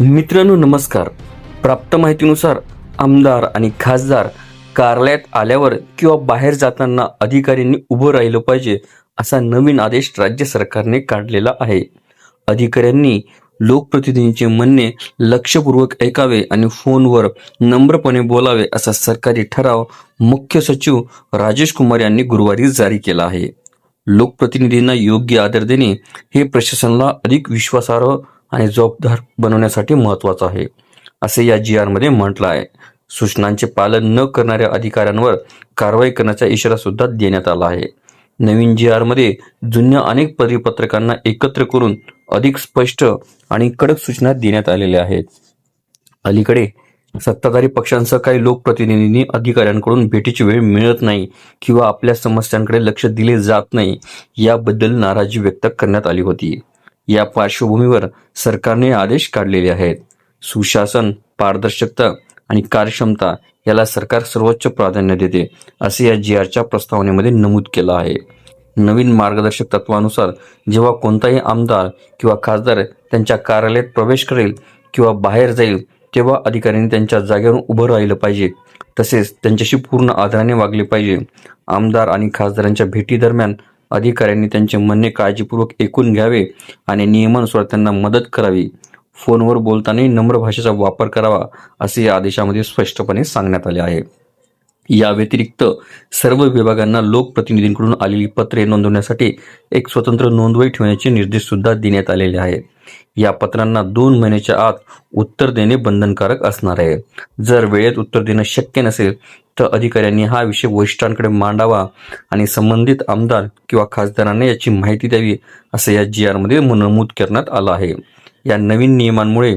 मित्रांनो नमस्कार. प्राप्त माहितीनुसार आमदार आणि खासदार कार्यालयात आल्यावर किंवा बाहेर जाताना अधिकाऱ्यांनी उभं राहिलं पाहिजे असा नवीन आदेश राज्य सरकारने काढलेला आहे. अधिकाऱ्यांनी लोकप्रतिनिधींचे म्हणणे लक्षपूर्वक ऐकावे आणि फोनवर नम्रपणे बोलावे असा सरकारी ठराव मुख्य सचिव राजेश कुमार यांनी गुरुवारी जारी केला आहे. लोकप्रतिनिधींना योग्य आदर देणे हे प्रशासनाला अधिक विश्वासार्ह आणि जबाबदार बनवण्यासाठी महत्वाचं आहे. असे या जी आरमध्ये म्हटलं आहे सूचनांचे पालन न करणाऱ्या अधिकाऱ्यांवर कारवाई करण्याचा इशारा सुद्धा देण्यात आला आहे. नवीन जी आरमध्ये जुन्या अनेक परिपत्रकांना एकत्र करून अधिक स्पष्ट आणि कडक सूचना देण्यात आलेल्या आहेत. अलीकडे सत्ताधारी पक्षांसह काही लोकप्रतिनिधींनी अधिकाऱ्यांकडून भेटीची वेळ मिळत नाही किंवा आपल्या समस्यांकडे लक्ष दिले जात नाही याबद्दल नाराजी व्यक्त करण्यात आली होती. या पार्श्वभूमीवर सरकारने आदेश काढलेले आहेत. सुशासन पारदर्शकता आणि कार्यक्षमता याला सरकार सर्वोच्च प्राधान्य देते असे या जी आरच्या प्रस्तावनेमध्ये नमूद केलं आहे. नवीन मार्गदर्शक तत्वानुसार जेव्हा कोणताही आमदार किंवा खासदार त्यांच्या कार्यालयात प्रवेश करेल किंवा बाहेर जाईल तेव्हा अधिकाऱ्यांनी त्यांच्या जागेवरून उभं राहिलं पाहिजे. तसेच त्यांच्याशी पूर्ण आदराने वागले पाहिजे. आमदार आणि खासदारांच्या भेटीदरम्यान अधिकाऱ्यांनी त्यांचे म्हणणे काळजीपूर्वक ऐकून घ्यावे आणि नियमानुसार त्यांना मदत करावी. फोनवर बोलतानाही नम्र भाषेचा वापर करावा असे या आदेशामध्ये स्पष्टपणे सांगण्यात आले आहे. या व्यतिरिक्त सर्व विभागांना लोकप्रतिनिधींकडून आलेली पत्रे नोंदवण्यासाठी एक स्वतंत्र नोंदवही ठेवण्याचे निर्देश सुद्धा देण्यात आलेले आहेत या पत्रांना दोन महिन्याच्या आत उत्तर देणे बंधनकारक असणार आहे. जर वेळेत उत्तर देणं शक्य नसेल तर अधिकाऱ्यांनी हा विषय वरिष्ठांकडे मांडावा आणि संबंधित आमदार किंवा खासदारांना याची माहिती द्यावी असं या जी आरमध्ये नमूद करण्यात आलं आहे. या नवीन नियमांमुळे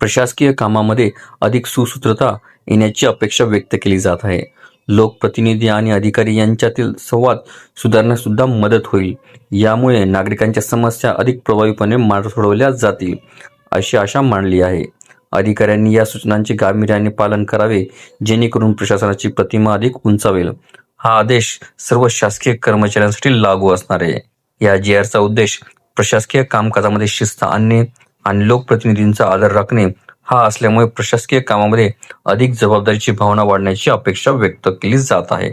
प्रशासकीय कामामध्ये अधिक सुसूत्रता येण्याची अपेक्षा व्यक्त केली जात आहे. लोकप्रतिनिधी आणि अधिकारी यांच्यातील संवाद सुधारण्यासुद्धा मदत होईल. यामुळे नागरिकांच्या समस्या अधिक प्रभावीपणे मार्ग सोडवल्या जातील अशी आशा मांडली आहे. अधिकाऱ्यांनी या सूचनांचे गांभीर्याने पालन करावे जेणेकरून प्रशासनाची प्रतिमा अधिक उंचावेल. हा आदेश सर्व शासकीय कर्मचाऱ्यांसाठी लागू असणार आहे. या जी आरचा उद्देश प्रशासकीय कामकाजामध्ये शिस्त आणणे आणि लोकप्रतिनिधींचा आदर राखणे हा असल्यामुळे प्रशासकीय कामामध्ये अधिक जबाबदारीची भावना वाढण्याची अपेक्षा व्यक्त केली जात आहे.